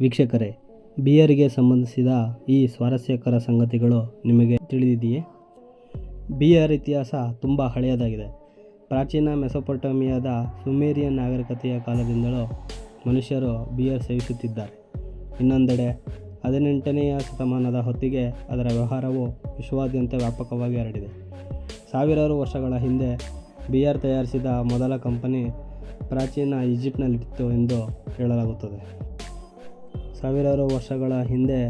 ವೀಕ್ಷಕರೇ, ಬಿಯರ್ಗೆ ಸಂಬಂಧಿಸಿದ ಈ ಸ್ವಾರಸ್ಯಕರ ಸಂಗತಿಗಳು ನಿಮಗೆ ತಿಳಿದಿದೆಯೇ? ಬಿಯರ್ ಇತಿಹಾಸ ತುಂಬ ಹಳೆಯದಾಗಿದೆ. ಪ್ರಾಚೀನ ಮೆಸೊಪೊಟಮಿಯಾದ ಸುಮೇರಿಯನ್ ನಾಗರಿಕತೆಯ ಕಾಲದಿಂದಲೂ ಮನುಷ್ಯರು ಬಿಯರ್ ಸೇವಿಸುತ್ತಿದ್ದಾರೆ. ಇನ್ನೊಂದೆಡೆ, ಹದಿನೆಂಟನೆಯ ಶತಮಾನದ ಹೊತ್ತಿಗೆ ಅದರ ವ್ಯವಹಾರವು ವಿಶ್ವಾದ್ಯಂತ ವ್ಯಾಪಕವಾಗಿ ಹರಡಿದೆ. ಸಾವಿರಾರು ವರ್ಷಗಳ ಹಿಂದೆ ಬಿಯರ್ ತಯಾರಿಸಿದ ಮೊದಲ ಕಂಪನಿ ಪ್ರಾಚೀನ ಈಜಿಪ್ಟ್ನಲ್ಲಿತ್ತು ಎಂದು ಹೇಳಲಾಗುತ್ತದೆ. ಸಾವಿರಾರು ವರ್ಷಗಳ ಹಿಂದೆ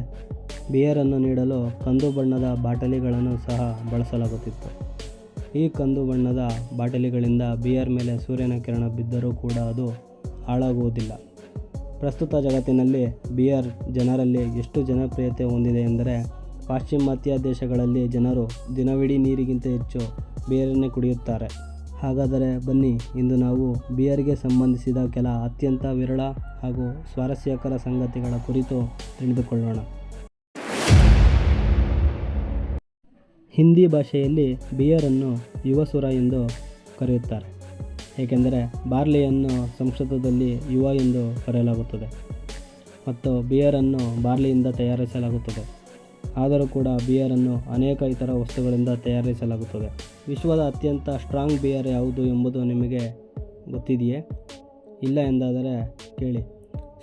ಬಿಯರನ್ನು ನೀಡಲು ಕಂದು ಬಣ್ಣದ ಬಾಟಲಿಗಳನ್ನು ಸಹ ಬಳಸಲಾಗುತ್ತಿತ್ತು. ಈ ಕಂದು ಬಣ್ಣದ ಬಾಟಲಿಗಳಿಂದ ಬಿಯರ್ ಮೇಲೆ ಸೂರ್ಯನ ಕಿರಣ ಬಿದ್ದರೂ ಕೂಡ ಅದು ಹಾಳಾಗುವುದಿಲ್ಲ. ಪ್ರಸ್ತುತ ಜಗತ್ತಿನಲ್ಲಿ ಬಿಯರ್ ಜನರಲ್ಲಿ ಎಷ್ಟು ಜನಪ್ರಿಯತೆ ಹೊಂದಿದೆ ಎಂದರೆ, ಪಾಶ್ಚಿಮಾತ್ಯ ದೇಶಗಳಲ್ಲಿ ಜನರು ದಿನವಿಡೀ ನೀರಿಗಿಂತ ಹೆಚ್ಚು ಬಿಯರನ್ನೇ ಕುಡಿಯುತ್ತಾರೆ. ಹಾಗಾದರೆ ಬನ್ನಿ, ಇಂದು ನಾವು ಬಿಯರ್ಗೆ ಸಂಬಂಧಿಸಿದ ಕೆಲ ಅತ್ಯಂತ ವಿರಳ ಹಾಗೂ ಸ್ವಾರಸ್ಯಕರ ಸಂಗತಿಗಳ ಕುರಿತು ತಿಳಿದುಕೊಳ್ಳೋಣ. ಹಿಂದಿ ಭಾಷೆಯಲ್ಲಿ ಬಿಯರನ್ನು ಯುವಸುರ ಎಂದು ಕರೆಯುತ್ತಾರೆ. ಏಕೆಂದರೆ ಬಾರ್ಲಿಯನ್ನು ಸಂಸ್ಕೃತದಲ್ಲಿ ಯುವ ಎಂದು ಕರೆಯಲಾಗುತ್ತದೆ ಮತ್ತು ಬಿಯರನ್ನು ಬಾರ್ಲಿಯಿಂದ ತಯಾರಿಸಲಾಗುತ್ತದೆ. ಆದರೂ ಕೂಡ ಬಿಯರನ್ನು ಅನೇಕ ಇತರ ವಸ್ತುಗಳಿಂದ ತಯಾರಿಸಲಾಗುತ್ತದೆ. ವಿಶ್ವದ ಅತ್ಯಂತ ಸ್ಟ್ರಾಂಗ್ ಬಿಯರ್ ಯಾವುದು ಎಂಬುದು ನಿಮಗೆ ಗೊತ್ತಿದೆಯೇ? ಇಲ್ಲ ಎಂದಾದರೆ ಕೇಳಿ.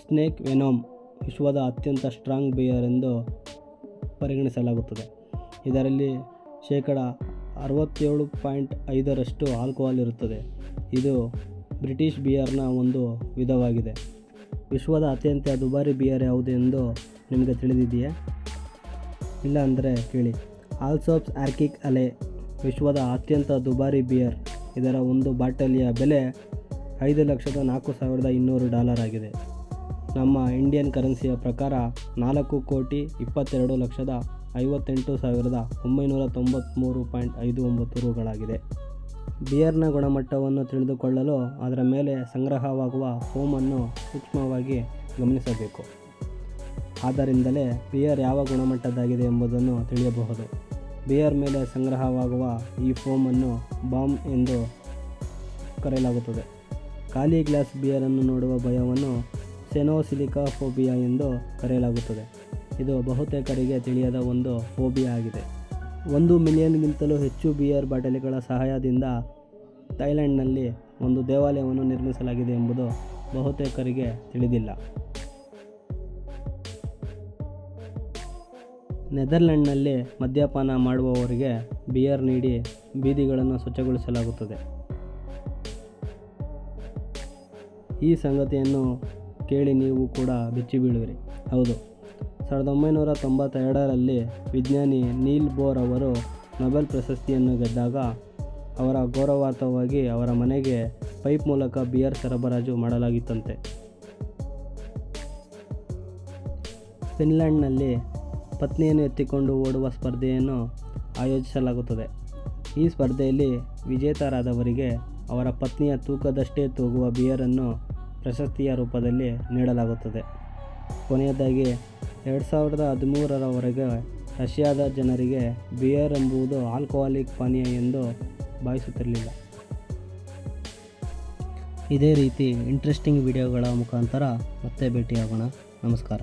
ಸ್ನೇಕ್ ವೆನೋಮ್ ವಿಶ್ವದ ಅತ್ಯಂತ ಸ್ಟ್ರಾಂಗ್ ಬಿಯರ್ ಎಂದು ಪರಿಗಣಿಸಲಾಗುತ್ತದೆ. ಇದರಲ್ಲಿ ಶೇಕಡ ಅರವತ್ತೇಳು ಪಾಯಿಂಟ್ ಐದರಷ್ಟು ಆಲ್ಕೋಹಾಲ್ ಇರುತ್ತದೆ. ಇದು ಬ್ರಿಟಿಷ್ ಬಿಯರ್ನ ಒಂದು ವಿಧವಾಗಿದೆ. ವಿಶ್ವದ ಅತ್ಯಂತ ದುಬಾರಿ ಬಿಯರ್ ಯಾವುದು ಎಂದು ನಿಮಗೆ ತಿಳಿದಿದೆಯೇ? ಇಲ್ಲ ಅಂದರೆ ಕೇಳಿ. ಆಲ್ಸೋಪ್ಸ್ ಆರ್ಕಿಕ್ ಅಲೆ ವಿಶ್ವದ ಅತ್ಯಂತ ದುಬಾರಿ ಬಿಯರ್ ಇದರ ಒಂದು ಬಾಟಲಿಯ ಬೆಲೆ ಐದು ಲಕ್ಷದ ನಾಲ್ಕು ಸಾವಿರದ ಇನ್ನೂರು ಡಾಲರ್ ಆಗಿದೆ. ನಮ್ಮ ಇಂಡಿಯನ್ ಕರೆನ್ಸಿಯ ಪ್ರಕಾರ ನಾಲ್ಕು ಕೋಟಿ ಇಪ್ಪತ್ತೆರಡು ಲಕ್ಷದ ಐವತ್ತೆಂಟು ಸಾವಿರದ ಒಂಬೈನೂರ ತೊಂಬತ್ತ್ಮೂರು ಪಾಯಿಂಟ್ ಐದು ಒಂಬತ್ತು ರೂಗಳಾಗಿದೆ. ಬಿಯರ್ನ ಗುಣಮಟ್ಟವನ್ನು ತಿಳಿದುಕೊಳ್ಳಲು ಅದರ ಮೇಲೆ ಸಂಗ್ರಹವಾಗುವ ಫೋಮನ್ನು ಸೂಕ್ಷ್ಮವಾಗಿ ಗಮನಿಸಬೇಕು. ಆದ್ದರಿಂದಲೇ ಬಿಯರ್ ಯಾವ ಗುಣಮಟ್ಟದ್ದಾಗಿದೆ ಎಂಬುದನ್ನು ತಿಳಿಯಬಹುದು. ಬಿಯರ್ ಮೇಲೆ ಸಂಗ್ರಹವಾಗುವ ಈ ಫೋಮನ್ನು ಬಾಂಬ್ ಎಂದು ಕರೆಯಲಾಗುತ್ತದೆ. ಖಾಲಿ ಗ್ಲಾಸ್ ಬಿಯರನ್ನು ನೋಡುವ ಭಯವನ್ನು ಸೆನೋಸಿಲಿಕಾ ಫೋಬಿಯಾ ಎಂದು ಕರೆಯಲಾಗುತ್ತದೆ. ಇದು ಬಹುತೇಕರಿಗೆ ತಿಳಿಯದ ಒಂದು ಫೋಬಿಯಾ ಆಗಿದೆ. ಒಂದು ಮಿಲಿಯನ್ಗಿಂತಲೂ ಹೆಚ್ಚು ಬಿಯರ್ ಬಾಟಲಿಗಳ ಸಹಾಯದಿಂದ ಥೈಲ್ಯಾಂಡ್ನಲ್ಲಿ ಒಂದು ದೇವಾಲಯವನ್ನು ನಿರ್ಮಿಸಲಾಗಿದೆ ಎಂಬುದು ಬಹುತೇಕರಿಗೆ ತಿಳಿದಿಲ್ಲ. ನೆದರ್ಲೆಂಡ್ನಲ್ಲಿ ಮದ್ಯಪಾನ ಮಾಡುವವರಿಗೆ ಬಿಯರ್ ನೀಡಿ ಬೀದಿಗಳನ್ನು ಸ್ವಚ್ಛಗೊಳಿಸಲಾಗುತ್ತದೆ. ಈ ಸಂಗತಿಯನ್ನು ಕೇಳಿ ನೀವು ಕೂಡ ಬೆಚ್ಚಿ ಬೀಳುವಿರಿ. ಹೌದು. ಸಾವಿರದ ಒಂಬೈನೂರ ತೊಂಬತ್ತೆರಡರಲ್ಲಿ ವಿಜ್ಞಾನಿ ನೀಲ್ ಬೋರ್ ಅವರು ನೊಬೆಲ್ ಪ್ರಶಸ್ತಿಯನ್ನು ಗೆದ್ದಾಗ ಅವರ ಗೌರವಾರ್ಥವಾಗಿ ಅವರ ಮನೆಗೆ ಪೈಪ್ ಮೂಲಕ ಬಿಯರ್ ಸರಬರಾಜು ಮಾಡಲಾಗಿತ್ತಂತೆ. ಫಿನ್ಲ್ಯಾಂಡ್ನಲ್ಲಿ ಪತ್ನಿಯನ್ನು ಎತ್ತಿಕೊಂಡು ಓಡುವ ಸ್ಪರ್ಧೆಯನ್ನು ಆಯೋಜಿಸಲಾಗುತ್ತದೆ. ಈ ಸ್ಪರ್ಧೆಯಲ್ಲಿ ವಿಜೇತರಾದವರಿಗೆ ಅವರ ಪತ್ನಿಯ ತೂಕದಷ್ಟೇ ತೂಗುವ ಬಿಯರನ್ನು ಪ್ರಶಸ್ತಿಯ ರೂಪದಲ್ಲಿ ನೀಡಲಾಗುತ್ತದೆ. ಕೊನೆಯದಾಗಿ, ಎರಡು ಸಾವಿರದ ಹದಿಮೂರರವರೆಗೆ ರಷ್ಯಾದ ಜನರಿಗೆ ಬಿಯರ್ ಎಂಬುದು ಆಲ್ಕೋಹಾಲಿಕ್ ಪಾನೀಯ ಎಂದು ಭಾವಿಸುತ್ತಿರಲಿಲ್ಲ. ಇದೇ ರೀತಿ ಇಂಟ್ರೆಸ್ಟಿಂಗ್ ವಿಡಿಯೋಗಳ ಮುಖಾಂತರ ಮತ್ತೆ ಭೇಟಿಯಾಗೋಣ. ನಮಸ್ಕಾರ.